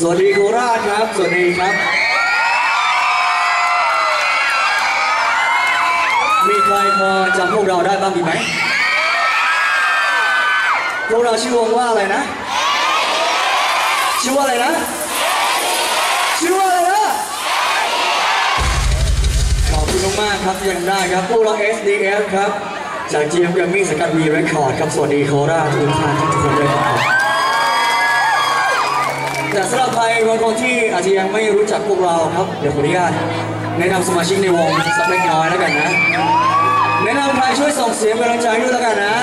สวัสดีโคราชครับ สวัสดีครับ มีใครพอจำพวกเราได้บ้างมีไหม พวกเราชื่อวงว่าอะไรนะ ชื่อว่าอะไรนะ ชื่อว่าอะไรนะขอบคุณมากๆครับที่ยังได้ครับ พวกเรา SDF ครับ จาก GM g r a m m y สังกัด V Record ครับ สวัสดีโคราชทุกท่านทุกคนด้วยครับ แต่สำหรับใครบางคนที่อาจจะยังไม่รู้จักพวกเราครับ เดี๋ยวขออนุญาตแนะนำสมาชิกในวงสักเล็กน้อยแล้วกันนะ แนะนำใครช่วยส่งเสียงกำลังใจด้วยแล้วกันนะ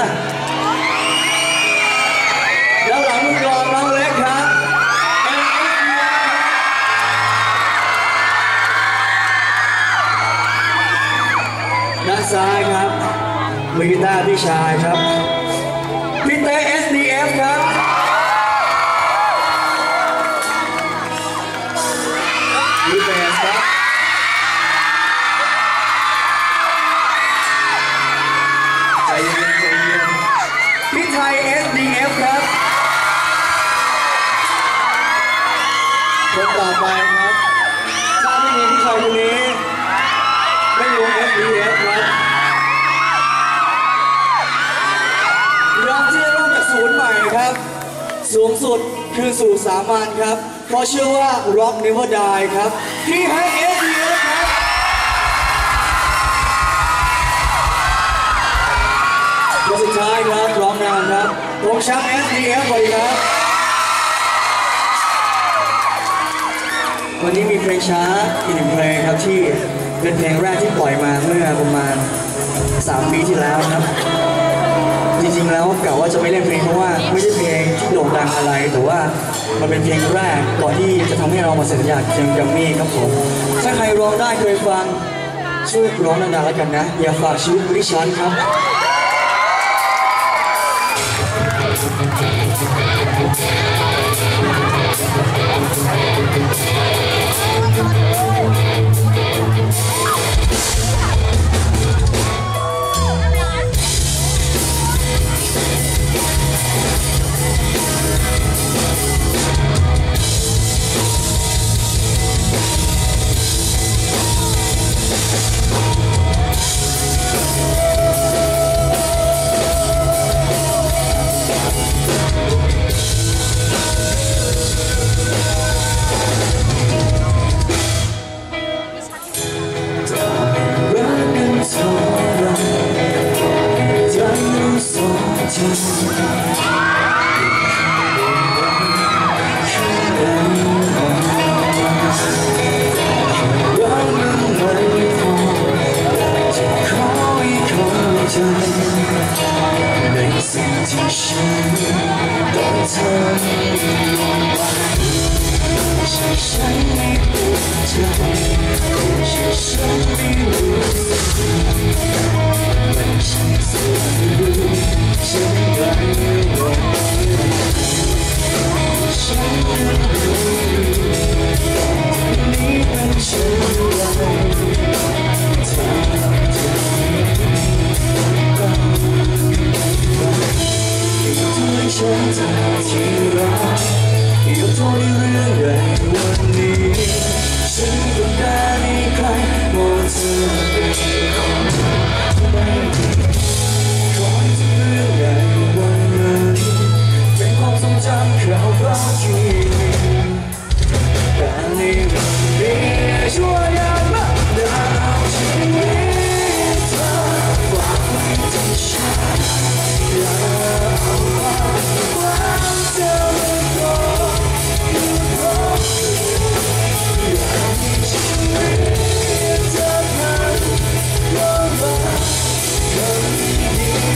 แล้วหลังมือกลองน้องเล็กครับด้านซ้ายครับมือกีตาร์พี่ชายครับพี่เต้ SDF ครับ พี่เบสครับใจเย็นใจเย็นพี่ไทย SDF ครับ คนต่อไปครับ ถ้าไม่มีพี่ชายคนนี้ไม่รู้ SDF ครับเราที่จะเริ่มจากศูนย์ใหม่ครับ สูงสุดคือสู่สามัญครับ เพราะเชื่อว่า Rock Never Die ครับ ที่ให้ SDF ครับ คนสุดท้ายครับร้องนานครับวงชมป์ SDF สวัสดีครับ วันนี้มีเพลงช้าอีกหนึ่งเพลงครับที่เป็นเพลงแรกที่ปล่อยมาเมื่อประมาณ 3 ปีที่แล้วครับ จริงๆแล้วกะว่าจะไม่เล่นเพลงเพราะว่าไม่ใช่เพลงที่โด่งดังอะไรแต่ว่า มันเป็นเพลงแรกก่อนที่จะทำให้เรามาสัญญากับเจมส์แกรมมี่ครับผมถ้าใครร้องได้เคยฟังช่วยร้องนานๆแล้วกันนะ อย่าฝากชีวิตไว้ที่ฉันครับ องใจรักมั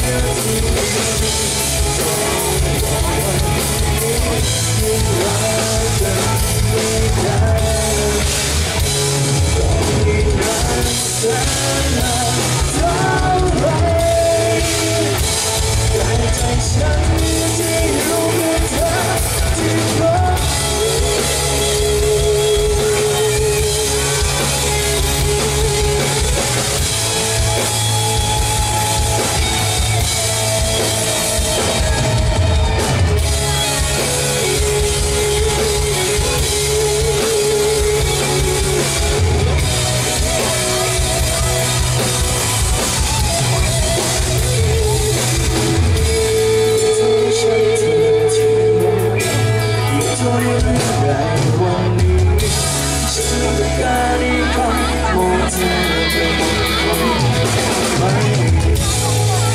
ดีๆที่ยังรัก 所有的爱过你，是我不敢离开，我怎么可能忘记？爱你，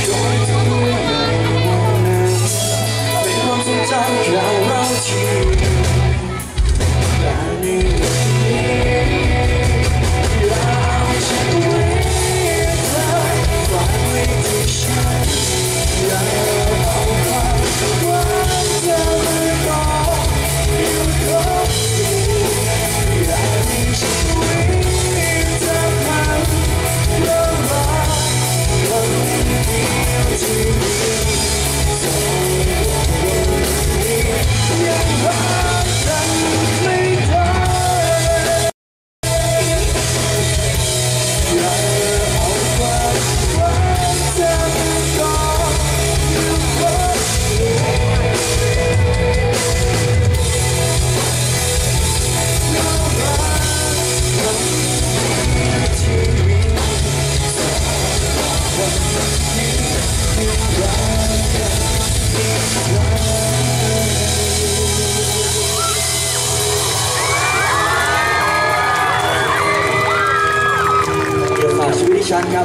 永远不会。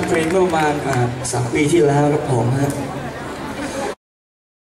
เพลงเมื่อประมาณสามปีที่แล้วครับผมฮะ